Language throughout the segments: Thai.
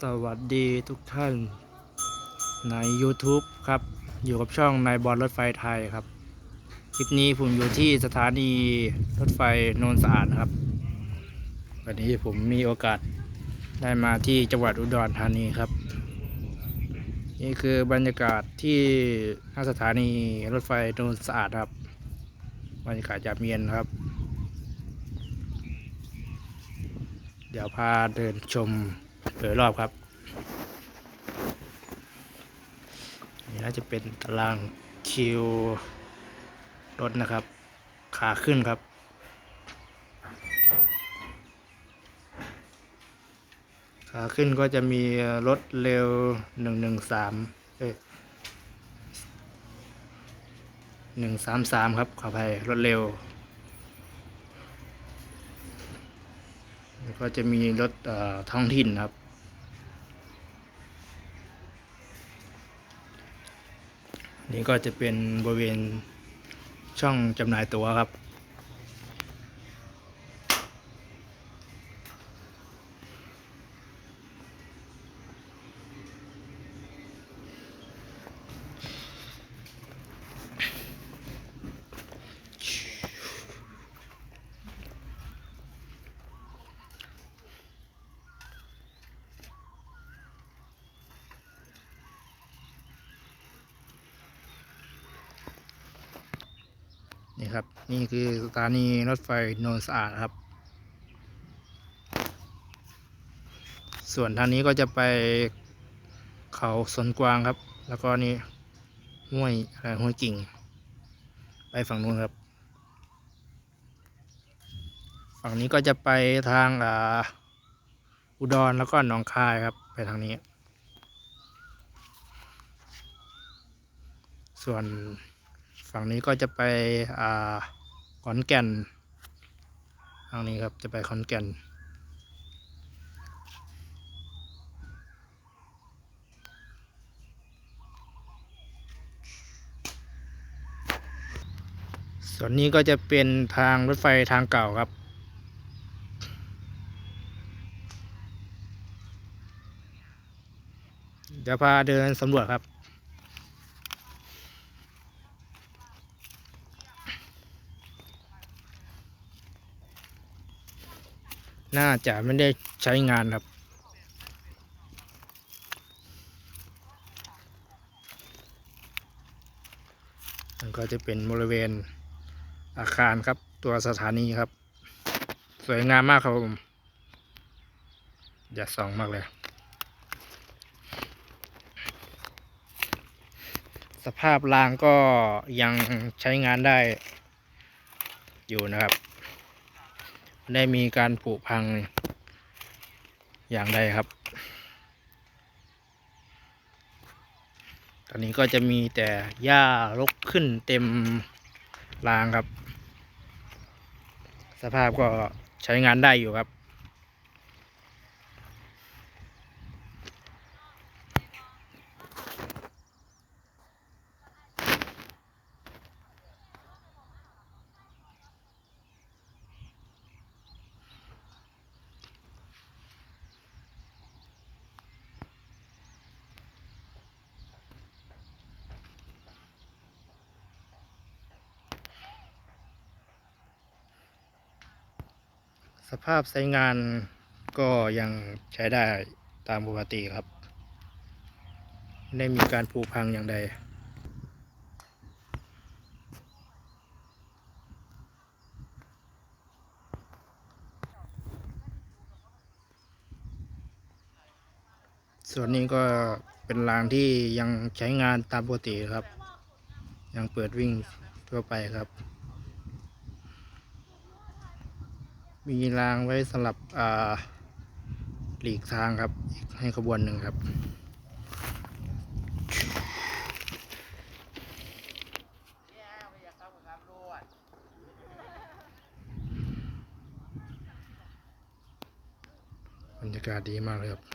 สวัสดีทุกท่านใน YouTube ครับ อยู่กับช่องนายบอลรถไฟไทยครับ คลิปนี้ผมอยู่ที่สถานีรถไฟโนนสะอาดครับ วันนี้ผมมีโอกาสได้มาที่จังหวัดอุดรธานีครับ นี่คือบรรยากาศที่หน้าสถานีรถไฟโนนสะอาดครับ บรรยากาศยามเย็นครับ เดี๋ยวพาเดินชม โดยรอบครับ นี่น่าจะเป็นตารางคิวรถนะครับ ขาขึ้นครับขาขึ้นก็จะมีรถเร็วหนึ่งหนึ่งสามเอ้ยหนึ่งสามสามครับขออภัยรถเร็ว แล้วก็จะมีรถท้องถิ่นครับ นี่ก็จะเป็นบริเวณช่องจำหน่ายตั๋วครับ นี่ครับ นี่คือสถานีรถไฟโนนสะอาดครับ ส่วนทางนี้ก็จะไปเขาสนกวางครับ แล้วก็นี่ห้วยอะไรห้วยกิ่ง ไปฝั่งนู้นครับ ฝั่งนี้ก็จะไปทางอ่าอุดรแล้วก็หนองคายครับไปทางนี้ ส่วน ฝั่งนี้ก็จะไปอ่าขอนแก่นทางนี้ครับจะไปขอนแก่น ส่วนนี้ก็จะเป็นทางรถไฟทางเก่าครับเดี๋ยวพาเดินสำรวจครับ น่าจะไม่ได้ใช้งานครับ มันก็จะเป็นบริเวณอาคารครับ ตัวสถานีครับ สวยงามมากครับผมอย่าส่องมากเลย สภาพรางก็ยังใช้งานได้อยู่นะครับ ได้มีการผุพังอย่างใดครับ ตอนนี้ก็จะมีแต่หญ้ารกขึ้นเต็มรางครับ สภาพก็ใช้งานได้อยู่ครับ ภาพใช้งานก็ยังใช้ได้ตามปกติครับ ไม่ได้มีการผุพังอย่างใด ส่วนนี้ก็เป็นรางที่ยังใช้งานตามปกติครับ ยังเปิดวิ่งทั่วไปครับ มีรางไว้สำหรับหลีกทางครับ ให้ขบวนหนึ่งครับบรรยากาศดีมากเลยครับ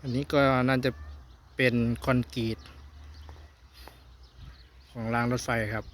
อันนี้ก็น่าจะเป็นคอนกรีตของรางรถไฟครับ